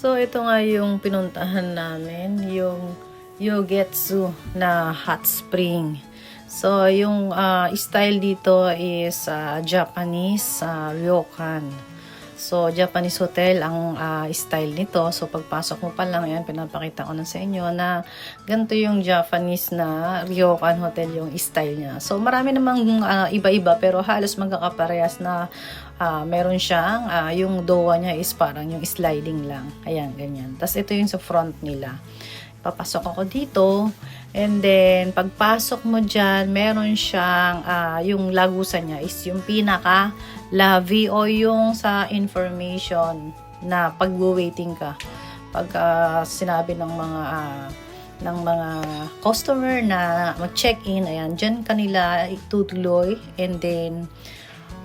So, ito nga yung pinuntahan namin, yung Yogetsu na hot spring. So, yung ah, style dito is ah, Japanese ah, ryokan. So, Japanese hotel ang ah, style nito. So, pagpasok mo pa lang, yan, pinapakita ko na sa inyo na ganito yung Japanese na ryokan hotel yung style niya. So, marami namang ah, iba-iba pero halos magkakaparehas na ah, meron siyang, ah, yung dowa niya is parang yung sliding lang. Ayan, ganyan. Tapos, ito yung sa front nila papasok ako dito. And then, pagpasok mo dyan, meron siyang, ah, yung lagusan niya is yung pinaka lavi o yung sa information na pag-waiting ka. Pag ah, sinabi ng mga ah, ng mga customer na mag-check-in, ayan, dyan kanila itutuloy and then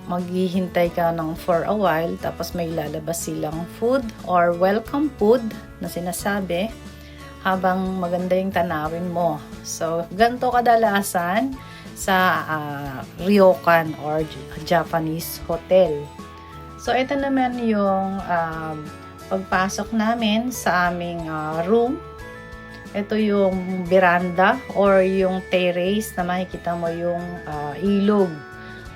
maghihintay ka ng for a while tapos may lalabas silang food or welcome food na sinasabi habang maganda yung tanawin mo. So, ganito kadalasan sa ah, ryokan or Japanese hotel. So, ito naman yung um, pagpasok namin sa aming ah, room. Ito yung veranda or yung terrace na makikita mo yung ah, ilog.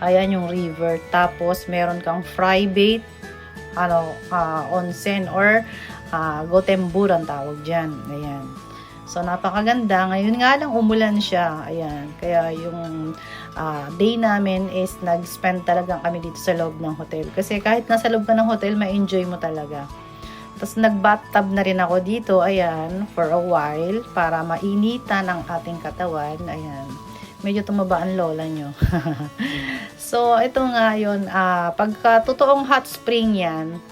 Ayan yung river. Tapos, meron kang fry bait, ano, ah, onsen or uh, Gotembur ang tawag dyan. Ayan. So, napakaganda. Ngayon nga lang umulan siya. Ayan. Kaya yung ah, day namin is nag-spend talagang kami dito sa loob ng hotel. Kasi kahit nasa loob ka ng hotel, ma-enjoy mo talaga. Tapos nag-bathtub na rin ako dito, ayan, for a while, para mainitan ang ating katawan. Ayan. Medyo tumaba ang lola nyo. so, ito nga yun, ah, pagka totoong hot spring yan,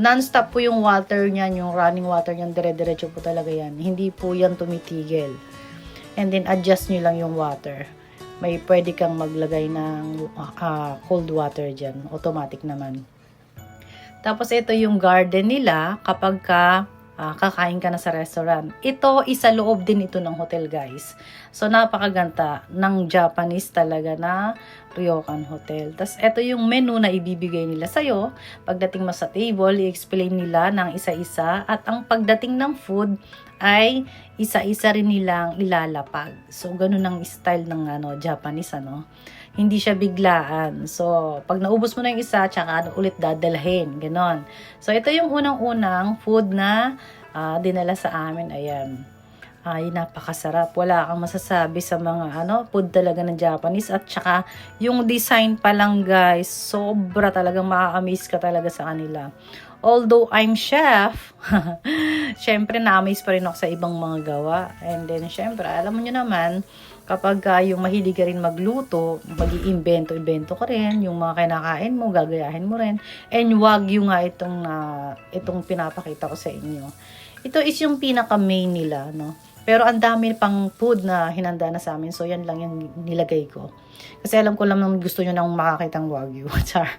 non-stop po yung water niyan, yung running water niyan, dire-diretso po talaga yan. Hindi po yan tumitigil. And then, adjust nyo lang yung water. May pwede kang maglagay ng ah, cold water dyan. Automatic naman. Tapos, ito yung garden nila kapag ka ah, kakain ka na sa restaurant. Ito, isa loob din ito ng hotel, guys. So, napakaganda ng Japanese talaga na Ryokan Hotel. Tapos, ito yung menu na ibibigay nila sa'yo. Pagdating mo sa table, i-explain nila ng isa-isa. At ang pagdating ng food ay isa-isa rin nilang ilalapag. So, ganun ang style ng ano, Japanese, ano. Hindi siya biglaan. So, pag naubos mo na yung isa, tsaka ano, ulit dadalhin. Ganon. So, ito yung unang-unang food na ah, dinala sa amin. Ayan ay napakasarap. Wala kang masasabi sa mga ano, food talaga ng Japanese at saka yung design pa lang guys, sobra talagang ma-amaze ka talaga sa kanila. Although I'm chef, syempre na-amaze pa rin ako sa ibang mga gawa. And then syempre, alam mo nyo naman, kapag ah, yung mahilig ka rin magluto, mag iimbento-imbento ka rin, yung mga kinakain mo, gagayahin mo rin. And wag yung nga itong, ah, itong pinapakita ko sa inyo. Ito is yung pinaka-main nila, no? Pero ang dami pang food na hinanda na sa amin. So, yan lang yung nilagay ko. Kasi alam ko lang gusto nyo nang makakitang wagyu. Char.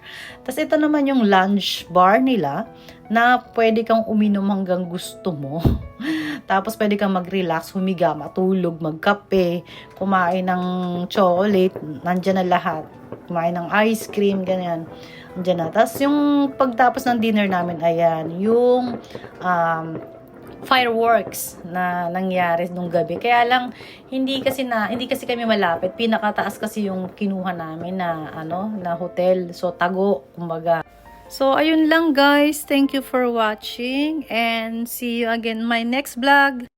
Tapos ito naman yung lunch bar nila na pwede kang uminom hanggang gusto mo. Tapos pwede kang mag-relax, humiga, matulog, magkape, kumain ng chocolate, nandyan na lahat. Kumain ng ice cream, ganyan. Nandyan na. Tapos yung pagtapos ng dinner namin, ayan, yung um, fireworks na nangyari nung gabi. Kaya lang hindi kasi na hindi kasi kami malapit. Pinakataas kasi yung kinuha namin na ano, na hotel. So tago kumbaga. So ayun lang guys. Thank you for watching and see you again in my next vlog.